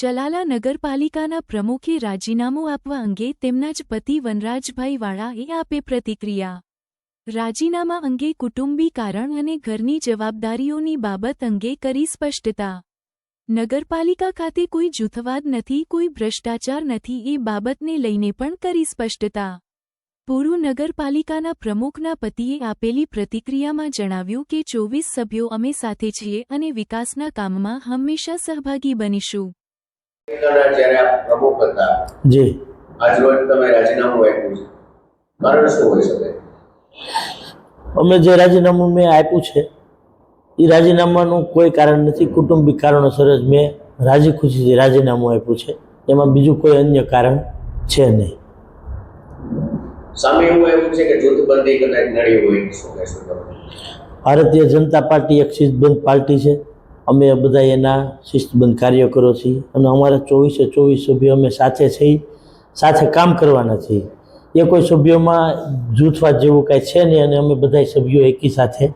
ચલાલા નગરપાલિકાના પ્રમુખે રાજીનામું આપવા અંગે તેમના જ પતિ વનરાજભાઈ વાળાએ આપે પ્રતિક્રિયા. રાજીનામા અંગે કુટુંબી કારણ અને ઘરની જવાબદારીઓની બાબત અંગે કરી સ્પષ્ટતા. નગરપાલિકા ખાતે કોઈ જૂથવાદ નથી, કોઈ ભ્રષ્ટાચાર નથી એ બાબતને લઈને પણ કરી સ્પષ્ટતા. પૂર્વ નગરપાલિકાના પ્રમુખના પતિએ આપેલી પ્રતિક્રિયામાં જણાવ્યું કે ચોવીસ સભ્યો અમે સાથે છીએ અને વિકાસના કામમાં હંમેશા સહભાગી બનીશું. જ્યારે આપ પ્રમુખ હતા જી. આજરોજ તમે રાજીનામું આપ્યું છે. કારણ શું હોઈ શકે? અમે જે રાજીનામું મેં આપ્યું છે એ રાજીનામાનું કોઈ કારણ નથી કુટુંબિક કારણોસર જ મેં રાજી ખુશીથી રાજીનામું આપ્યું છે એમાં બીજું કોઈ અન્ય કારણ છે નહીં. સામે એવું એવું છે કે જૂથબંધી કદાચ નડી હોય શું કહેશો તમે? ભારતીય જનતા પાર્ટી એક શિસ્તબંધ પાર્ટી છે અમે બધા એના શિસ્તબંધ કાર્યકરો છીએ અને અમારા ચોવીસે ચોવીસ સભ્યો અમે સાથે છીએ સાથે કામ કરવાના છીએ. એ કોઈ સભ્યોમાં જૂથવાદ જેવું કાંઈ છે નહીં અને અમે બધા સભ્યો એકી સાથે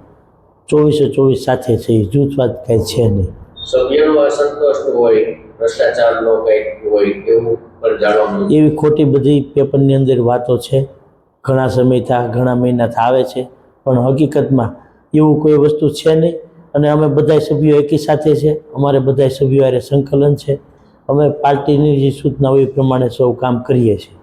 ચોવીસે ચોવીસ સાથે છીએ જૂથવાદ કાંઈ છે નહીં. સભ્યનો અસંતોષ હોય ભ્રષ્ટાચારનો કંઈક હોય એવું પણ જાણવા એવી ખોટી બધી પેપરની અંદર વાતો છે. ઘણા સમયથી ઘણા મહિનાથી આવે છે. પણ હકીકતમાં એવું કોઈ વસ્તુ છે નહીં. અને અમે બધા સભ્યો એકી સાથે છે. અમારે બધા સભ્યો હારે સંકલન છે. અમે પાર્ટીની જે સૂચના હોય એ પ્રમાણે સૌ કામ કરીએ છીએ.